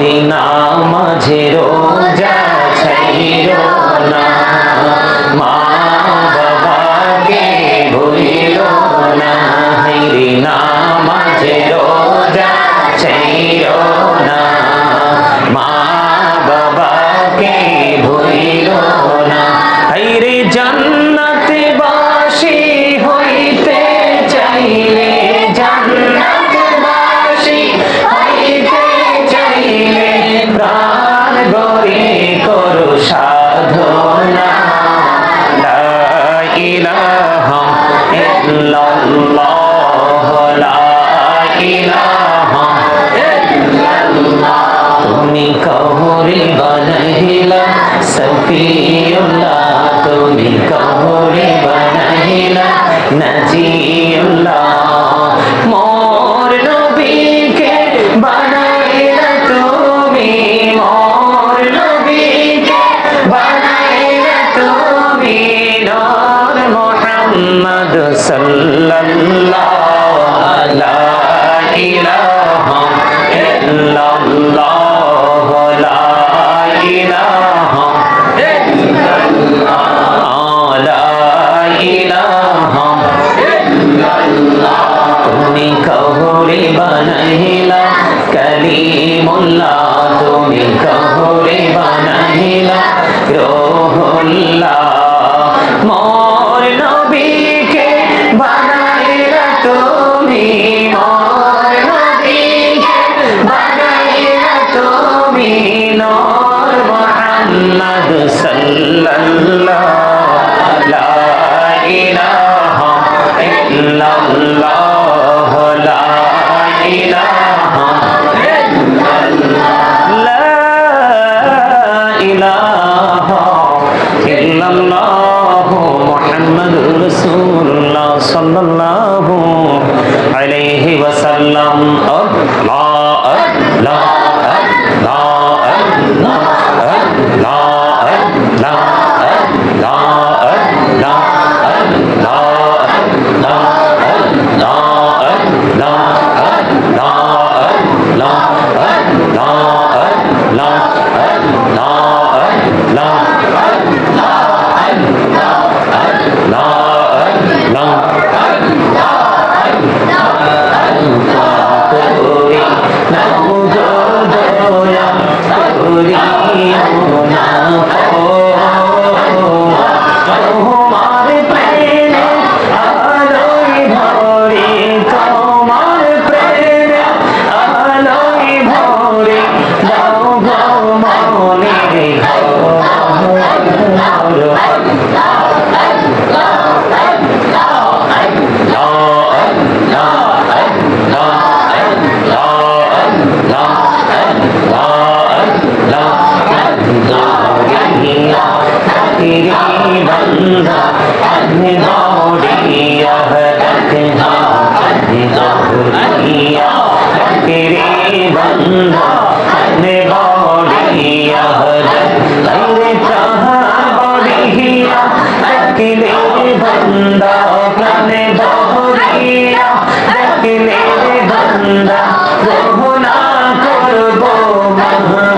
দিনা মাঝে রোজা ছাইর না মা বাবাকে ভুলিল না দিনা মাঝে রোজা ছাইর না মা বাবাকে ভুলিল না হাইরে জান صلى الله الله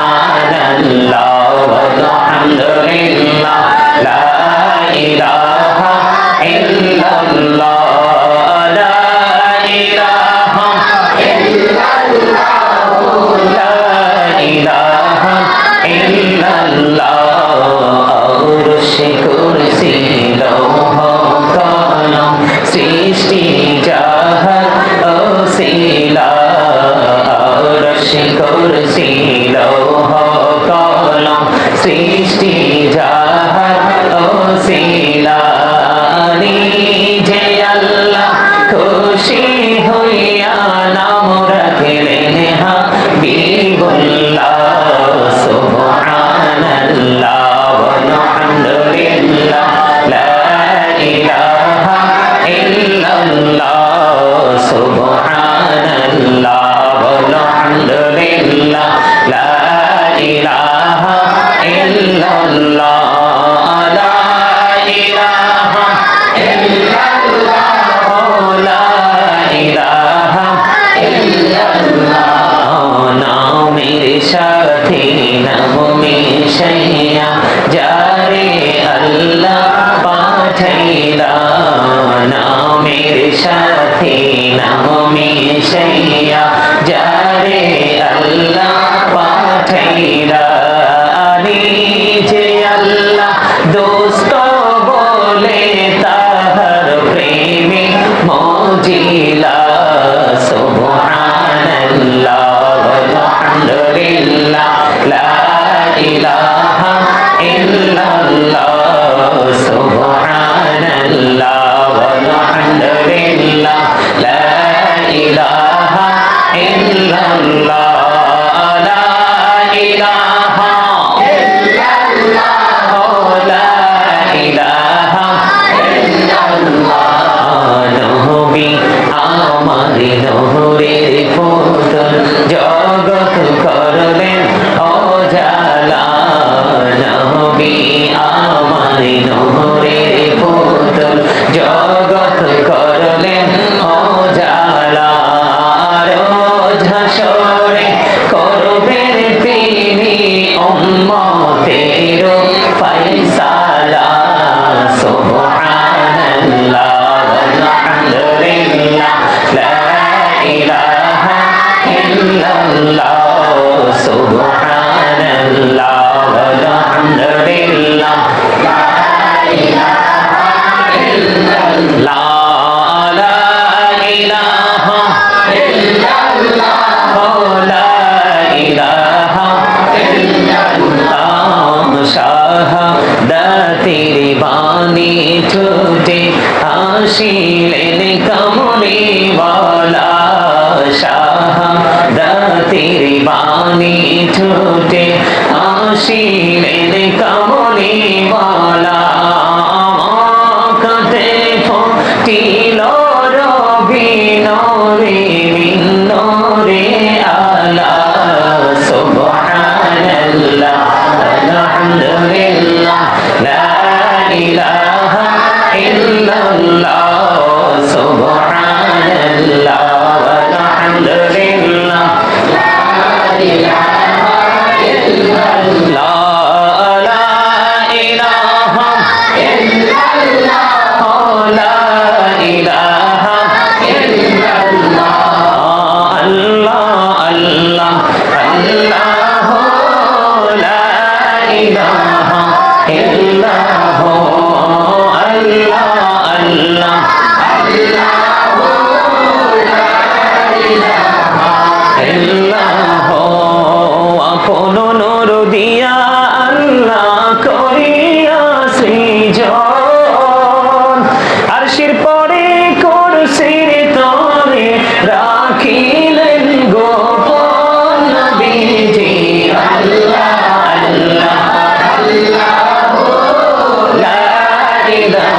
illallah, walhamdulillah, la ilaha Aleluia. দিল ছিলেন কমরে বলা শাহাদাতের বাণী ছুটে আসিলেন কমরে বলা। কাতে ফটিল রবি নরে মিন্নরে আলা। সুবহানাল্লাহ, আলহামদুলিল্লাহ, লা ইলাহা illallah Украины, да.